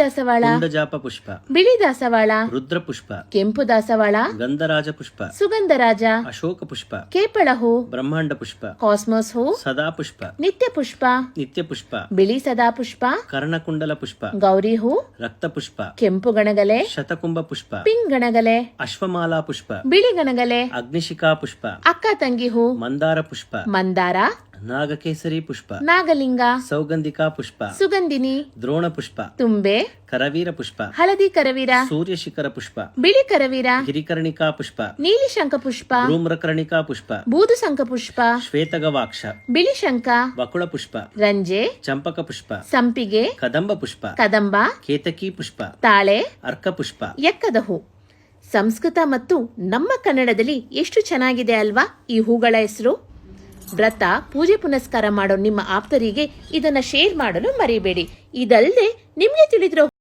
ದಾಸವಾಳ ಜಾಪ ಪುಷ್ಪ ಬಿಳಿ ದಾಸವಾಳ ರುದ್ರ ಪುಷ್ಪ ಕೆಂಪು ದಾಸವಾಳ ಗಂಧರಾಜ ಪುಷ್ಪ ಸುಗಂಧರಾಜ ಅಶೋಕ ಪುಷ್ಪ ಕೇಪಳ ಹೂ ಬ್ರಹ್ಮಾಂಡ ಪುಷ್ಪ ಕಾಸ್ಮೋಸ್ ಹೂ ಸದಾ ಪುಷ್ಪ ನಿತ್ಯ ಪುಷ್ಪ ನಿತ್ಯ ಪುಷ್ಪ ಬಿಳಿ ಸದಾ ಪುಷ್ಪ ಕರ್ಣಕುಂಡಲ ಪುಷ್ಪ ಗೌರಿ ಹೂ ರಕ್ತ ಪುಷ್ಪ ಕೆಂಪು ಗಣಗಲೆ ಶತಕುಂಭ ಪುಷ್ಪ ಪಿಂಕ್ ಗಣಗಲೆ ಅಶ್ವಮಾಲಾ ಪುಷ್ಪ ಬಿಳಿ ಗಣಗಲೆ ಅಗ್ನಿಶಿಖಾ ಪುಷ್ಪ ಅಕ್ಕ ತಂಗಿ ಹೂ ಮಂದಾರ ಪುಷ್ಪ ಮಂದಾರ ನಾಗಕೇಸರಿ ಪುಷ್ಪ. ನಾಗಲಿಂಗ. ಸೌಗಂಧಿಕಾ ಪುಷ್ಪ. ಸುಗಂಧಿನಿ. ದ್ರೋಣ ಪುಷ್ಪ. ತುಂಬೆ. ಕರವೀರ ಪುಷ್ಪ. ಹಳದಿ ಕರವೀರ. ಸೂರ್ಯ ಶಿಖರ ಪುಷ್ಪ. ಬಿಳಿ ಕರವೀರ. ಗಿರಿಕರ್ಣಿಕಾ ಪುಷ್ಪ. ನೀಲಿ ಶಂಖ ಪುಷ್ಪ. ಧೂಮ್ರಕರ್ಣಿಕಾ ಪುಷ್ಪ. ಬೂದು ಶಂಖ ಪುಷ್ಪ. ಶ್ವೇತಗವಾಕ್ಷ. ಬಿಳಿ ಶಂಖ ವಕುಳ ಪುಷ್ಪ. ರಂಜೆ. ಚಂಪಕ ಪುಷ್ಪ. ಸಂಪಿಗೆ. ಕದಂಬ ಪುಷ್ಪ. ಕದಂಬ. ಕೇತಕಿ ಪುಷ್ಪ. ತಾಳೆ. ಅರ್ಕ ಪುಷ್ಪ. ಎಕ್ಕದ ಹೂ. ಸಂಸ್ಕೃತ ಮತ್ತು ನಮ್ಮ ಕನ್ನಡದಲ್ಲಿ ಎಷ್ಟು ಚೆನ್ನಾಗಿದೆ ಅಲ್ವಾ ಈ ಹೂಗಳ ಹೆಸರು? ವ್ರತ ಪೂಜೆ ಪುನಸ್ಕಾರ ಮಾಡೋ ನಿಮ್ಮ ಆಪ್ತರಿಗೆ ಇದನ್ನ ಶೇರ್ ಮಾಡಲು ಮರಿಬೇಡಿ. ಇದಲ್ಲದೆ ನಿಮಗೆ ತಿಳಿದಿರೋ